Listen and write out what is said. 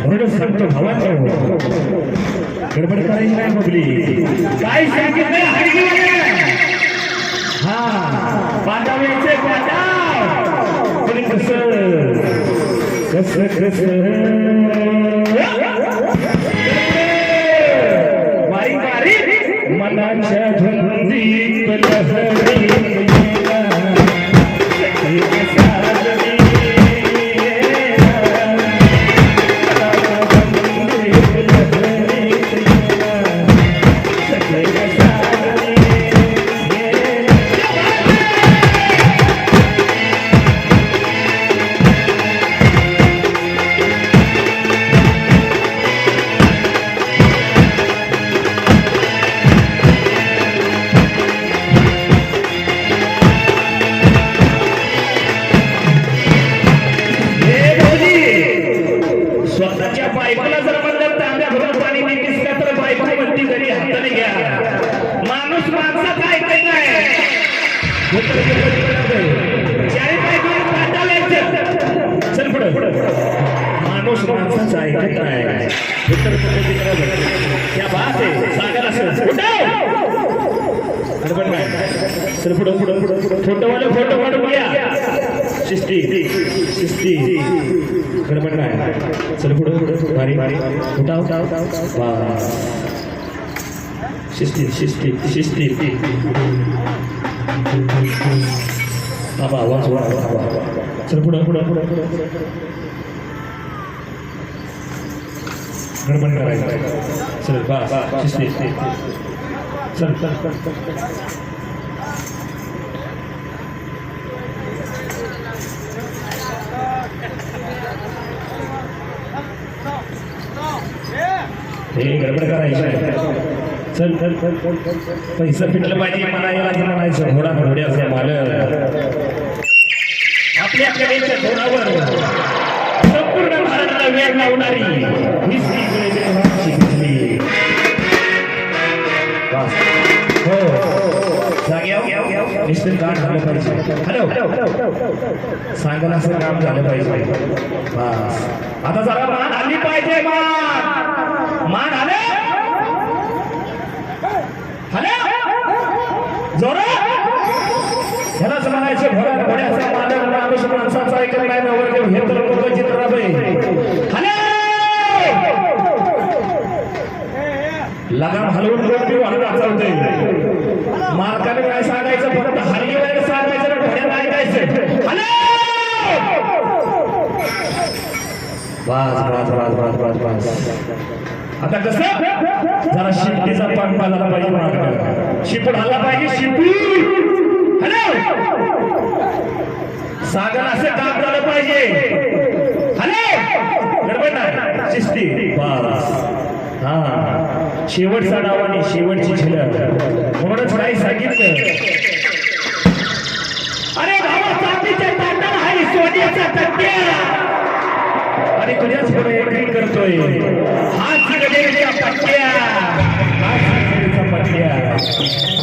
म्हणूनच सांगतो भावांचा गडबड करायची नाही बघली काय सांगितलं कसं कसं मनाच्या धुंदीत लहरी. चल पुढं माणूस माणसाचा ऐकत उत्तर त्या बात आहे सांगायला असं गडबड नाही सर पुढं पुढं पुढं फोटोवाले फोटो काढून घ्या शिस्ती शिस्ती गडबड नाही चल पुढं पुढं भारी भारी उठाव शिस्ती शिस्ती शिस्ती आबा आवाज वा वा वा वा. चल पुढं पुढं पुढं पुढं पुढं गडबड करायचं चल बा शिस्ती चल चल चल चल चल चल चल चल चल चल. पैसे फिटलं पाहिजे म्हणायला असं म्हणायचं. घोडा घोड्याचं मालक. आपल्या कलेच्या घोडावर संपूर्ण भारताला वेळ लावणारी ही स्त्री हो. जाग्यावर निश्चित काम झालं पाहिजे. हॅलो. सांगायला असं काम झालं पाहिजे. बस आता जरा मान आली पाहिजे मान. मान आले हॅलो जोरा ह्यालाच म्हणायचे घोड्या घोड्याचा मालक माणूस माणसाचा ऐकत नाही नवर हे तर लोक चित्र हॅलो! लगाम हलवून गर्दी वाहत चालते मालकाने काय सांगायचं? फक्त बस बस बस बस बस बस आता कसं? जरा शिपटीचा पाठ पाहिला पाहिजे मालकाला शिपूड आला पाहिजे शिपूड. हॅलो! सागर असं काम झालं पाहिजे. हॅलो! गडबड नाही. शिस्ती. बस. हा. शेवटचा नावाने शेवटची झलक. म्हणूनच काही सांगितलं? आणि तुझ्याच पुढे एकही करतोय. हाच पट्ट्या. हाच पट्ट्या.